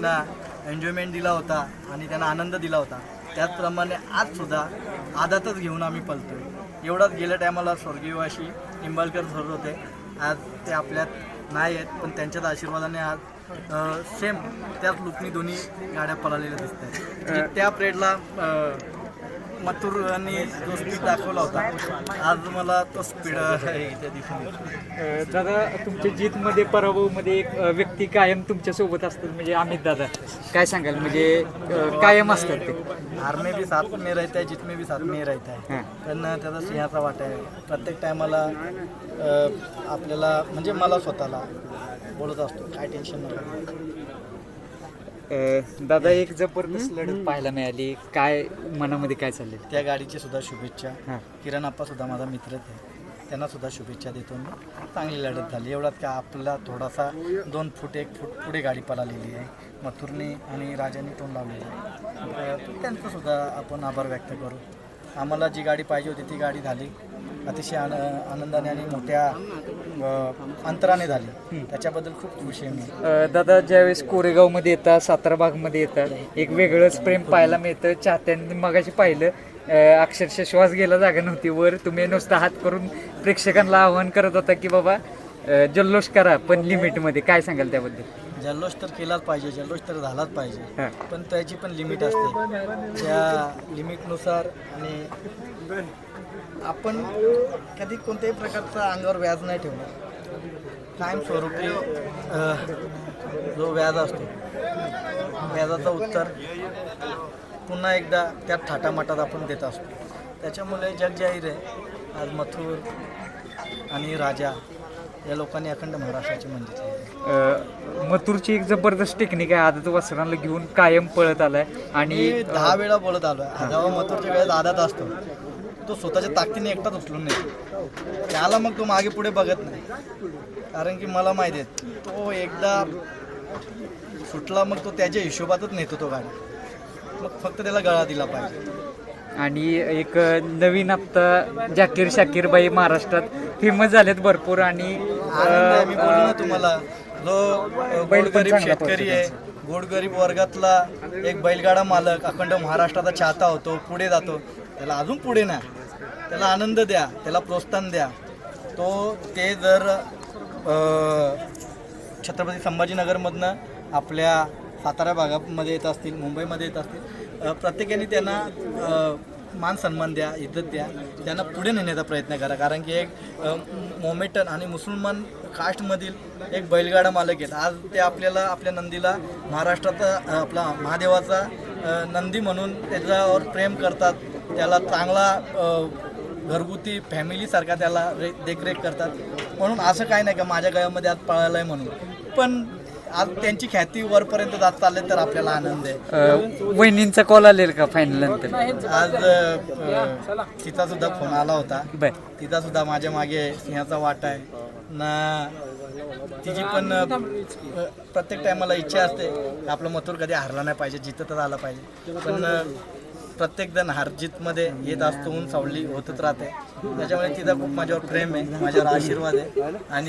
त्यांना एन्जॉयमेंट दिला होता आणि त्यांना आनंद दिला होता. त्याचप्रमाणे आज सुद्धा आदातच घेऊन आम्ही पलतोय. एवढाच गेल्या टायमाला स्वर्गीयवाशी निंबाळकर सर होते. आज ते आपल्यात नाही आहेत पण त्यांच्याच आशीर्वादाने आज सेम त्याच लुकनी दोन्ही गाड्या पळालेल्या दिसत आहेत त्या प्रेडला मथुरांनी जो स्पीड दाखवला होता. आज मला तो स्पीड इथे दिसून अ, दादा तुमच्या जीतमध्ये पराभवमध्ये एक अ, व्यक्ती कायम तुमच्यासोबत असतात म्हणजे अमित दादा. काय सांगाल? म्हणजे अ, कायम असतात ते. हार में भी साथ में रहता है जीत में भी साथ में रहता है हां. पण त्याचा सिंहाचा वाटा आहे. प्रत्येक टायमाला आपल्याला म्हणजे मला स्वतःला बोलत असतो. काय टेन्शन नका अ, दादा एक जबरदस्त लढत पाहायला मिळाली. काय मनामध्ये काय चाललंय? त्या गाडीची सुद्धा शुभेच्छा. हां. किरण आप्पा सुद्धा माझा मित्रच आहे त्यांना सुद्धा शुभेच्छा देतो मी. चांगली लढत झाली. एवढ्यात का आपला थोडासा दोन फूट एक फूट पुढे गाडी पळालेली आहे. मथुरने आणि राजाने तोंड लावलेलं आहे. अं, त्यांचं सुद्धा आपण आभार व्यक्त करू. आम्हाला जी गाडी पाहिजे होती ती गाडी झाली. अतिशय आन आनंदाने आणि मोठ्या अं, अंतराने झाली. त्याच्याबद्दल खूप खुशी आहे मी. अ, दादा ज्यावेळेस कोरेगावमध्ये येतात सातारा भागमध्ये येतात एक वेगळंच प्रेम पाहायला मिळतं. चाहत्यांनी मगाशी पाहिलं अ, अक्षरशः श्वास गेला जागा नव्हती वर. तुम्ही नुसता हात करून प्रेक्षकांना आवाहन करत होता की बाबा अ, जल्लोष करा पण लिमिटमध्ये. काय सांगाल त्याबद्दल? जल्लोष तर केलाच पाहिजे जल्लोष तर झालाच पाहिजे. हां. पण त्याची पण लिमिट असते. त्या लिमिटनुसार आणि आपण कधी कोणत्याही प्रकारचा अंगावर व्याज नाही ठेवणार. कायमस्वरूपी जो व्याज असतो व्याजाचं उत्तर पुन्हा एकदा त्या थाटामाटात आपण देत असतो. त्याच्यामुळे जग जाहीर आहे. आज मथुर आणि राजा या लोकांनी अखंड महाराष्ट्राची मंदिर. अ, मथुरची एक जबरदस्त टेक्निक आहे. आदत वस्त्रांना घेऊन कायम पळत आलाय आणि दहा वेळा बोलत आलोय. जेव्हा मथुरच्या वेळेस आदात असतो तो स्वतःच्या ताकदीने एकटाच उचलून नेतो. त्याला मग तो मागे पुढे बघत नाही. कारण की मला माहिती आहे तो एकदा सुटला मग तो त्याच्या हिशोबातच नेतो तो गाडी मग फक्त त्याला गळा दिला पाहिजे. आणि एक नवीन आता जाकीर शाकीरबाई महाराष्ट्रात फेमस झालेत भरपूर आणि मी बोललो ना तुम्हाला. जो अ, बैल पण गोरगरीब चांगला शेतकरी आहे गोरगरीब वर्गातला एक बैलगाडा मालक अखंड महाराष्ट्राचा चाहता होतो पुढे जातो. त्याला अजून पुढे ना त्याला आनंद द्या त्याला प्रोत्साहन द्या. तो ते जर छत्रपती संभाजीनगरमधनं आपल्या सातारा भागामध्ये येत असतील मुंबईमध्ये येत असतील प्रत्येकाने त्यांना मान सन्मान द्या इज्जत द्या त्यांना पुढे नेण्याचा प्रयत्न करा. कारण की एक मोमेटन आणि मुसलमान कास्टमधील एक बैलगाडा मालक आहेत. आज ते आपल्याला आपल्या नंदीला महाराष्ट्राचा आपला महादेवाचा नंदी म्हणून त्याच्यावर प्रेम करतात. त्याला चांगला घरगुती फॅमिलीसारखा त्याला रे देखरेख करतात. म्हणून असं काय नाही का माझ्या गळ्यामध्ये आज पळालं आहे म्हणून. पण आज त्यांची ख्याती वरपर्यंत जात चालले तर आपल्याला आनंद आहे. वहिनींचा कॉल आलेला का फायनल नंतर? आज तिचा सुद्धा फोन आला होता. तिचा सुद्धा माझ्या मागे सिंहाचा वाटा आहे. ना तिची पण प्रत्येक टायमाला इच्छा असते. आपलं मथुर कधी हारला नाही पाहिजे जिततच आला पाहिजे. पण प्रत्येकजण प्रत्येक हारजीतमध्ये येत असतो ऊन सावली होतच राहते. त्याच्यामुळे तिचा खूप माझ्यावर प्रेम आहे माझ्यावर आशीर्वाद आहे. आणि